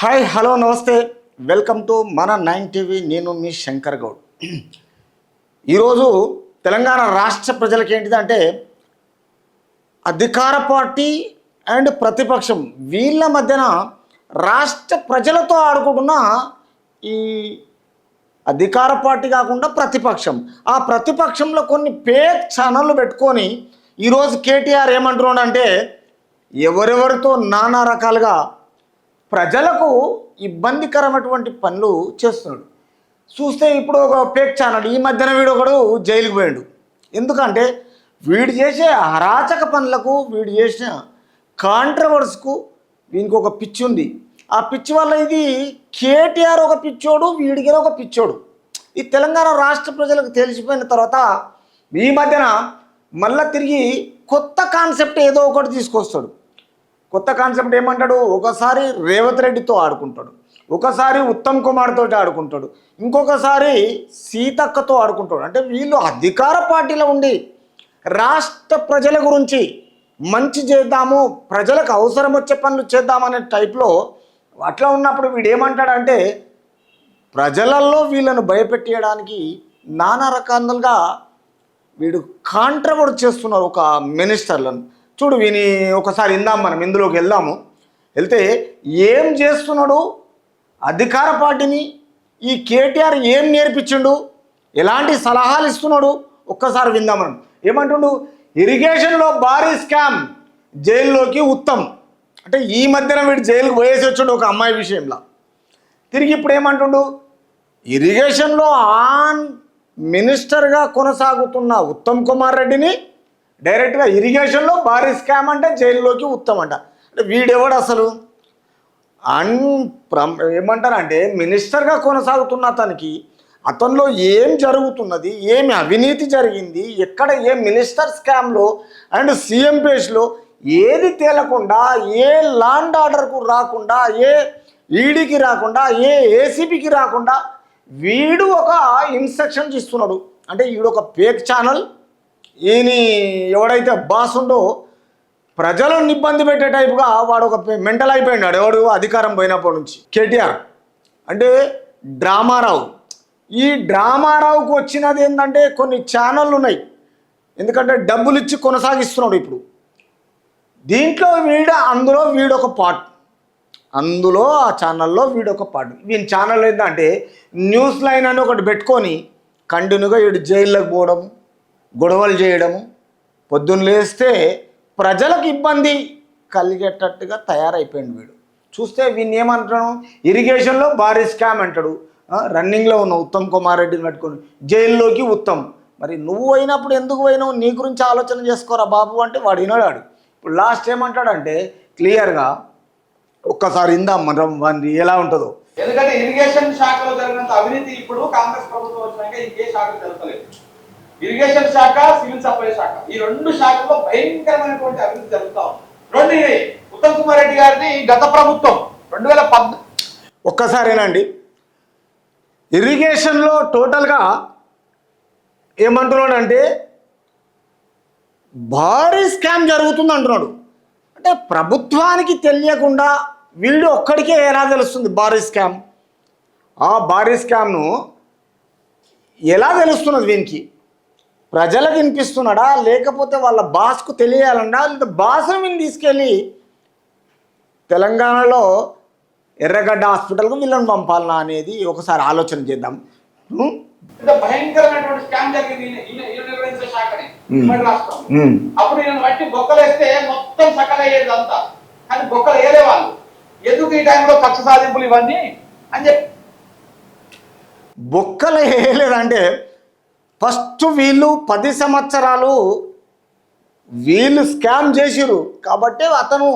Hi hello namaste. Welcome to మన nine TV. నేను మీ శంకర్ గౌడ్. ఈరోజు తెలంగాణ రాష్ట్ర ప్రజలకి ఏంటిదంటే అధికార పార్టీ అండ్ ప్రతిపక్షం వీళ్ళ మధ్యన రాష్ట్ర ప్రజలతో ఆడుకుంటున్న ఈ అధికార పార్టీ కాకుండా ప్రతిపక్షం. ఆ ప్రతిపక్షంలో కొన్ని పేక్ ఛానళ్ళు పెట్టుకొని ఈరోజు కేటీఆర్ ఏమంటున్నాడంటే ఎవరెవరితో నానా రకాలుగా ప్రజలకు ఇబ్బందికరమైనటువంటి పనులు చేస్తున్నాడు. చూస్తే ఇప్పుడు ఒక పేక్ ఛానల్ ఈ మధ్యన వీడు ఒకడు జైలుకు పోయాడు. ఎందుకంటే వీడు చేసే అరాచక పనులకు వీడు చేసిన కాంట్రవర్స్కు వీనికి ఒక పిచ్చి ఉంది. ఆ పిచ్చి వల్ల ఇది కేటీఆర్ ఒక పిచ్చోడు వీడిగిన ఒక పిచ్చోడు. ఈ తెలంగాణ రాష్ట్ర ప్రజలకు తెలిసిపోయిన తర్వాత ఈ మధ్యన మళ్ళా తిరిగి కొత్త కాన్సెప్ట్ ఏదో ఒకటి తీసుకొస్తాడు. కొత్త కాన్సెప్ట్ ఏమంటాడు? ఒకసారి రేవంత్ రెడ్డితో ఆడుకుంటాడు. ఒకసారి ఉత్తమ్ కుమార్తో ఆడుకుంటాడు. ఇంకొకసారి సీతక్కతో ఆడుకుంటాడు. అంటే వీళ్ళు అధికార పార్టీలో ఉండి రాష్ట్ర ప్రజల గురించి మంచి చేద్దాము ప్రజలకు అవసరం వచ్చే పనులు చేద్దామనే టైప్లో అట్లా ఉన్నప్పుడు వీడు ఏమంటాడంటే ప్రజలల్లో వీళ్ళను భయపెట్టేయడానికి నానా రకాలుగా వీడు కాంట్రవర్ట్ చేస్తున్నారు ఒక మినిస్టర్లను. చూడు విని ఒకసారి ఇందాం మనం ఇందులోకి వెళ్దాము. వెళ్తే ఏం చేస్తున్నాడు? అధికార పార్టీని ఈ కేటీఆర్ ఏం నేర్పించిండు? ఎలాంటి సలహాలు ఇస్తున్నాడు? ఒక్కసారి విందాం మనం. ఏమంటుండు? ఇరిగేషన్లో భారీ స్కామ్ జైల్లోకి ఉత్తమ్. అంటే ఈ మధ్యన వీడు జైలుకు పోయేసి వచ్చాడు ఒక అమ్మాయి విషయంలో. తిరిగి ఇప్పుడు ఏమంటుండు? ఇరిగేషన్లో ఆన్ మినిస్టర్గా కొనసాగుతున్న ఉత్తమ్ కుమార్ రెడ్డిని డైరెక్ట్గా ఇరిగేషన్లో భారీ స్కామ్ అంటే జైల్లోకి ఉత్తమంట. అంట అంటే వీడెవడు అసలు? అన్ ప్రమ్ ఏమంటారంటే మినిస్టర్గా కొనసాగుతున్న అతనికి అతనిలో ఏం జరుగుతున్నది ఏమి అవినీతి జరిగింది ఎక్కడ ఏ మినిస్టర్ స్కామ్లో అండ్ సీఎం పేజ్లో ఏది తేలకుండా ఏ లాండ్ ఆర్డర్కు రాకుండా ఏ ఈడీకి రాకుండా ఏ ఏసీబీకి రాకుండా వీడు ఒక ఇన్స్ట్రక్షన్స్ ఇస్తున్నాడు. అంటే వీడు ఒక పేక్ ఛానల్ ఈయన ఎవడైతే బాస్ ఉండో ప్రజలను ఇబ్బంది పెట్టే టైపుగా వాడు ఒక మెంటల్ అయిపోయినాడు ఎవడు అధికారం పోయినప్పటి నుంచి. కేటీఆర్. అంటే డ్రామారావు. ఈ డ్రామారావుకు వచ్చినది ఏంటంటే కొన్ని ఛానళ్ళు ఉన్నాయి. ఎందుకంటే డబ్బులు ఇచ్చి కొనసాగిస్తున్నాడు ఇప్పుడు. దీంట్లో వీడ అందులో వీడొక పార్ట్. అందులో ఆ ఛానల్లో వీడొక పార్ట్. వీని ఛానల్ ఏంటంటే న్యూస్ లైన్ అని ఒకటి పెట్టుకొని కంటిన్యూగా వీడు జైల్లోకి పోవడం గొడవలు చేయడము పొద్దున్న లేస్తే ప్రజలకు ఇబ్బంది కలిగేటట్టుగా తయారైపోయింది వీడు. చూస్తే వీడిని ఏమంటాను ఇరిగేషన్లో భారీ స్కామ్ అంటాడు. రన్నింగ్లో ఉన్న ఉత్తమ్ కుమార్ రెడ్డిని పట్టుకొని జైల్లోకి ఉత్తమ్ మరి నువ్వు అయినప్పుడు ఎందుకు పోయినావు? నీ గురించి ఆలోచన చేసుకోరా బాబు అంటే వాడు వినడాడు. ఇప్పుడు లాస్ట్ ఏమంటాడంటే క్లియర్గా ఒక్కసారి ఇందాం మనం వాడిని ఎలా ఉంటుందో. ఎందుకంటే ఇరిగేషన్ శాఖలో జరిగినంత అవినీతి ఇప్పుడు కాంగ్రెస్ ప్రభుత్వం వచ్చినాక ఇంకే శాఖ జరగలేదు ఇరిగేషన్ శాఖ సివిల్ సప్లై శాఖ. ఈ రెండు శాఖల్లో భయంకరమైనటువంటి అభివృద్ధి జరుగుతా ఉంది. రెండు ఇవి. ఉత్తమ్ కుమార్ రెడ్డి గారిని గత ప్రభుత్వం రెండు వేల పద్ ఒక్కసారేనండి. ఇరిగేషన్లో టోటల్గా ఏమంటున్నాడు భారీ స్కామ్ జరుగుతుంది అంటున్నాడు అంటే ప్రభుత్వానికి తెలియకుండా వీళ్ళు ఒక్కడికే ఎలా తెలుస్తుంది భారీ స్కామ్? ఆ భారీ స్కామ్ను ఎలా తెలుస్తున్నది వీనికి? ప్రజలకు వినిపిస్తున్నాడా? లేకపోతే వాళ్ళ బాస్కు తెలియాలన్నా? లేదా బాస్ను వీని తీసుకెళ్ళి తెలంగాణలో ఎర్రగడ్డ హాస్పిటల్కు వీళ్ళని పంపాలనా అనేది ఒకసారి ఆలోచన చేద్దాం. భయంకరమైనటువంటి స్కామ్ జరిగింది. అప్పుడు బట్టి బొక్కలేస్తే మొత్తం సకలయ్యేది అంతా. కానీ బొక్కలు వేరే వాళ్ళు. ఎందుకు ఈ టైంలో కక్ష సాధింపులు ఇవన్నీ? అని చెప్పి బొక్కలు వేయలేదంటే ఫస్ట్ వీళ్ళు పది సంవత్సరాలు వీళ్ళు స్కామ్ చేసిరు కాబట్టి అతను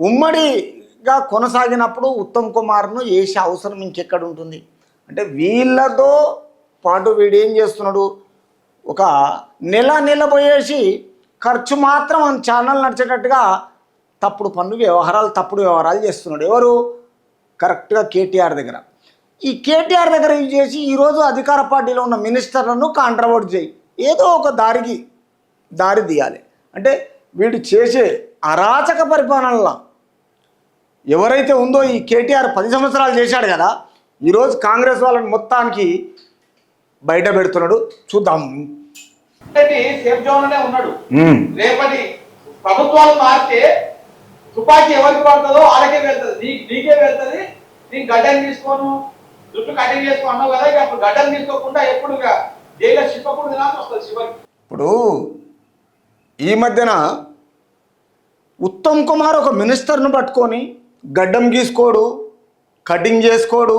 ఉమ్మడిగా కొనసాగినప్పుడు ఉత్తమ్ కుమార్ను వేసే అవసరం ఇంకెక్కడ ఉంటుంది? అంటే వీళ్ళతో పాటు వీడు ఏం చేస్తున్నాడు? ఒక నెల నిలబోయేసి ఖర్చు మాత్రం మన ఛానల్ నడిచేటట్టుగా తప్పుడు పన్ను వ్యవహారాలు తప్పుడు వ్యవహారాలు చేస్తున్నాడు. ఎవరు? కరెక్ట్గా కేటీఆర్ దగ్గర. ఈ కేటీఆర్ దగ్గర ఇది చేసి ఈరోజు అధికార పార్టీలో ఉన్న మినిస్టర్లను కాంట్రవర్ట్ చేయి. ఏదో ఒక దారికి దారి తీయాలి. అంటే వీడు చేసే అరాచక పరిపాలనలో ఎవరైతే ఉందో ఈ కేటీఆర్ పది సంవత్సరాలు చేశాడు కదా ఈరోజు కాంగ్రెస్ వాళ్ళని మొత్తానికి బయట పెడుతున్నాడు. చూద్దాం. సేఫ్ జోన్ ఉన్నాడు. రేపటి ప్రభుత్వాలు మారితే తుపాకీ ఎవరికి పడుతుందో వాళ్ళకే వెళ్తుంది. నీకే వెళ్తుంది. నీ గడ్డని తీసుకోను. జుట్టు కటింగ్ చేసుకో అన్నావు కదా ఇక అప్పుడు గడ్డలు తీసుకోకుండా ఎప్పుడు ఇక జైల్లో తినాల్సి వస్తుంది శివకి ఇప్పుడు ఈ మధ్యన ఉత్తమ్ కుమార్ ఒక మినిస్టర్ను పట్టుకొని గడ్డం గీసుకోడు కటింగ్ చేసుకోడు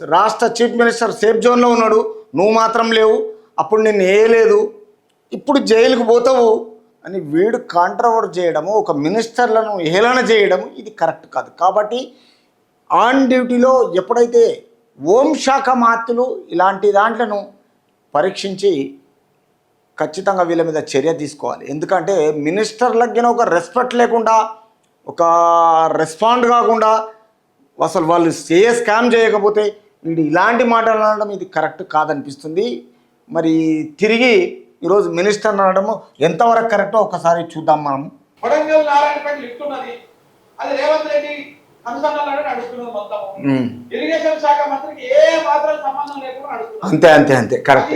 రాష్ట్ర చీఫ్ మినిస్టర్ సేఫ్ జోన్లో ఉన్నాడు నువ్వు మాత్రం లేవు అప్పుడు నిన్ను వేయలేదు ఇప్పుడు జైలుకు పోతావు అని వీడు కాంట్రవర్ట్ చేయడము ఒక మినిస్టర్లను హేళన చేయడం ఇది కరెక్ట్ కాదు. కాబట్టి ఆన్ డ్యూటీలో ఎప్పుడైతే ఓం శాఖ మాత్రులు ఇలాంటి దాంట్లను పరీక్షించి ఖచ్చితంగా వీళ్ళ మీద చర్య తీసుకోవాలి. ఎందుకంటే మినిస్టర్లకి ఒక రెస్పెక్ట్ లేకుండా ఒక రెస్పాండ్ కాకుండా అసలు వాళ్ళు ఏ స్కామ్ చేయకపోతే వీడు ఇలాంటి మాటలు అనడం ఇది కరెక్ట్ కాదనిపిస్తుంది. మరి తిరిగి ఈరోజు మినిస్టర్ అనడము ఎంతవరకు కరెక్టో ఒకసారి చూద్దాం మనం. కొడంగల్ నారాయణపేట లిఫ్ట్ ఉన్నది అది రేవంత్ రెడ్డి అంతే అంతే అంతే కరెక్ట్.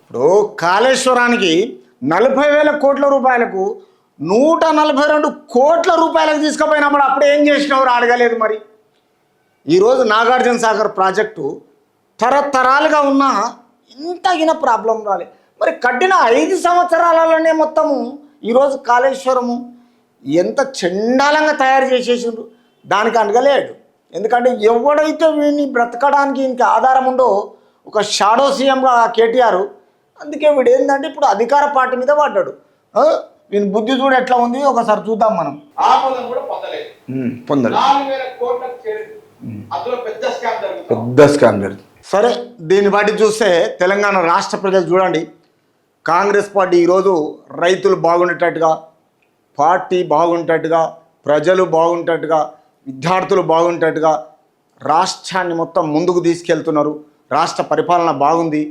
ఇప్పుడు కాళేశ్వరానికి నలభై వేల కోట్ల రూపాయలకు నూట నలభై రెండు కోట్ల రూపాయలకు తీసుకుపోయినప్పుడు అప్పుడు ఏం చేసినవారు అడగలేదు మరి? ఈరోజు నాగార్జున సాగర్ ప్రాజెక్టు తరతరాలుగా ఉన్న ఇంతగిన ప్రాబ్లం రాలే. మరి కట్టిన ఐదు సంవత్సరాలలోనే మొత్తము ఈరోజు కాళేశ్వరము ఎంత చండాలంగా తయారు చేసేసిండ్రు? దానికి అడగలేడు ఎందుకంటే ఎవడైతే వీడిని బ్రతకడానికి ఇంకా ఆధారం ఉందో ఒక షాడో సీఎంగా కేటీఆర్ అందుకే వీడు ఏంటంటే ఇప్పుడు అధికార పార్టీ మీద పడ్డాడు? వీని బుద్ధి చూడు ఎట్లా ఉంది? ఒకసారి చూద్దాం మనం. పొందలేదు. పెద్ద స్కామ్ జరుగుతుంది. సరే దీన్ని బట్టి చూస్తే తెలంగాణ రాష్ట్ర ప్రజలు చూడండి. కాంగ్రెస్ పార్టీ ఈరోజు రైతులు బాగుండేటట్టుగా పార్టీ బాగుండేటట్టుగా ప్రజలు బాగుండేటట్టుగా విద్యార్థులు బాగుండేటట్టుగా రాష్ట్రాన్ని మొత్తం ముందుకు తీసుకెళ్తున్నారు. రాష్ట్ర పరిపాలన బాగుంది.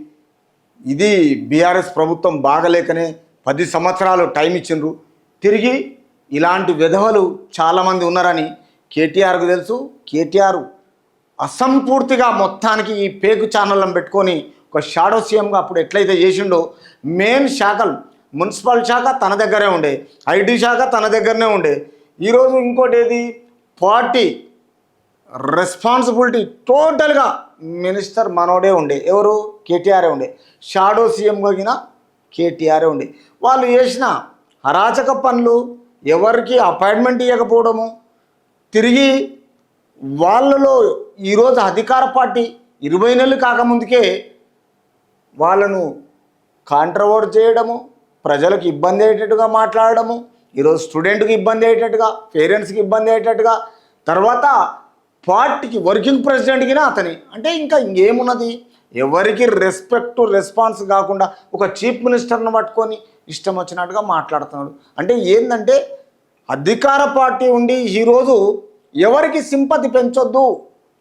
ఇది బీఆర్ఎస్ ప్రభుత్వం బాగలేకనే పది సంవత్సరాలు టైం ఇచ్చిండ్రు. తిరిగి ఇలాంటి విధవలు చాలామంది ఉన్నారని కేటీఆర్కు తెలుసు. కేటీఆర్ అసంపూర్తిగా మొత్తానికి ఈ పేకు ఛానళ్ళను పెట్టుకొని ఒక షాడో సీఎంగా అప్పుడు ఎట్లయితే చేసిండో మెయిన్ శాఖలు మున్సిపల్ శాఖ తన దగ్గరే ఉండే ఐటీ శాఖ తన దగ్గరనే ఉండే. ఈరోజు ఇంకోటి ఏది? పార్టీ రెస్పాన్సిబిలిటీ టోటల్గా మినిస్టర్ మనోడే ఉండే. ఎవరు? కేటీఆరే ఉండే. షాడో సీఎం గగిన కేటీఆరే ఉండే. వాళ్ళు చేసిన అరాచక పనులు ఎవరికి అపాయింట్మెంట్ ఇవ్వకపోవడము తిరిగి వాళ్ళలో ఈరోజు అధికార పార్టీ ఇరవై నెలలు కాకముందుకే వాళ్ళను కాంట్రవర్ట్ చేయడము ప్రజలకు ఇబ్బంది అయ్యేటట్టుగా మాట్లాడడము ఈరోజు స్టూడెంట్కి ఇబ్బంది అయ్యేటట్టుగా పేరెంట్స్కి ఇబ్బంది అయ్యేటట్టుగా తర్వాత పార్టీకి వర్కింగ్ ప్రెసిడెంట్కి అతని. అంటే ఇంకా ఇంకేమున్నది? ఎవరికి రెస్పెక్ట్ రెస్పాన్స్ కాకుండా ఒక చీఫ్ మినిస్టర్ను పట్టుకొని ఇష్టం వచ్చినట్టుగా మాట్లాడుతున్నాడు. అంటే ఏంటంటే అధికార పార్టీ ఉండి ఈరోజు ఎవరికి సింపతి పెంచొద్దు.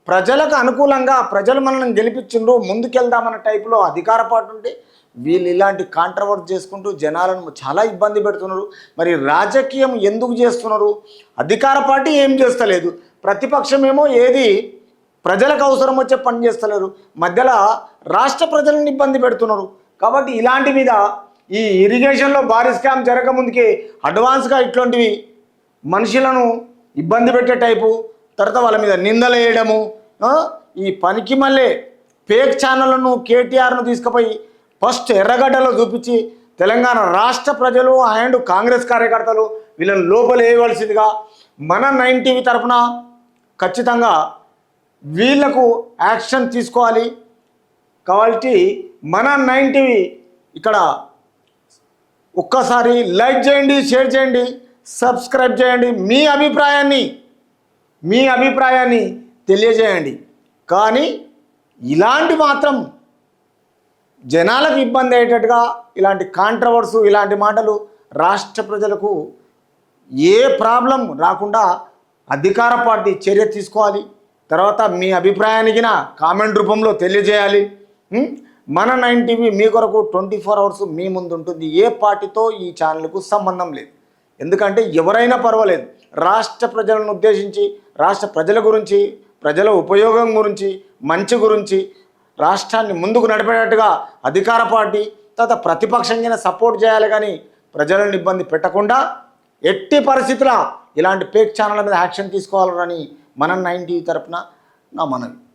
ప్రజలకు అనుకూలంగా ప్రజలు మనల్ని గెలిపించిండ్రు ముందుకెళ్దామన్న టైపులో అధికార పార్టీ ఉంటే వీళ్ళు ఇలాంటి కాంట్రవర్ట్ చేసుకుంటూ జనాలను చాలా ఇబ్బంది పెడుతున్నారు. మరి రాజకీయం ఎందుకు చేస్తున్నారు? అధికార పార్టీ ఏం చేస్తలేదు? ప్రతిపక్షం ఏమో ఏది ప్రజలకు అవసరం వచ్చే పని చేస్తలేరు మధ్యలో రాష్ట్ర ప్రజలను ఇబ్బంది పెడుతున్నారు. కాబట్టి ఇలాంటి మీద ఈ ఇరిగేషన్లో భారీ స్కామ్ జరగకముందుకే అడ్వాన్స్గా ఇట్లాంటివి మనుషులను ఇబ్బంది పెట్టే టైపు తర్వాత వాళ్ళ మీద నిందలు వేయడము ఈ పనికి మళ్ళీ ఫేక్ ఛానళ్ళను కేటీఆర్ను తీసుకుపోయి ఫస్ట్ ఎర్రగడ్డలో చూపించి తెలంగాణ రాష్ట్ర ప్రజలు అండ్ కాంగ్రెస్ కార్యకర్తలు వీళ్ళని లోపల వేయవలసిందిగా మన నైన్ టీవీ తరఫున ఖచ్చితంగా వీళ్ళకు యాక్షన్ తీసుకోవాలి. కాబట్టి మన నైన్ టీవీ ఇక్కడ ఒక్కసారి లైక్ చేయండి షేర్ చేయండి సబ్స్క్రైబ్ చేయండి. మీ అభిప్రాయాన్ని మీ అభిప్రాయాన్ని తెలియజేయండి. కానీ ఇలాంటి మాత్రం జనాలకు ఇబ్బంది అయ్యేటట్టుగా ఇలాంటి కాంట్రవర్సు ఇలాంటి మాటలు రాష్ట్ర ప్రజలకు ఏ ప్రాబ్లం రాకుండా అధికార పార్టీ చర్య తీసుకోవాలి. తర్వాత మీ అభిప్రాయానికి నా కామెంట్ రూపంలో తెలియజేయాలి. మన నైన్ టీవీ మీ కొరకు ట్వంటీ ఫోర్ అవర్స్ మీ ముందు ఉంటుంది ఏ పార్టీతో ఈ ఛానల్కు సంబంధం లేదు. ఎందుకంటే ఎవరైనా పర్వాలేదు. రాష్ట్ర ప్రజలను ఉద్దేశించి రాష్ట్ర ప్రజల గురించి ప్రజల ఉపయోగం గురించి మంచి గురించి రాష్ట్రాన్ని ముందుకు నడిపేటట్టుగా అధికార పార్టీ తర్వాత ప్రతిపక్షంగా సపోర్ట్ చేయాలి కానీ ప్రజలను ఇబ్బంది పెట్టకుండా ఎట్టి పరిస్థితుల ఇలాంటి పేక్ ఛానళ్ళ మీద యాక్షన్ తీసుకోవాలని మనం నైన్టీ తరపున నా మనవి.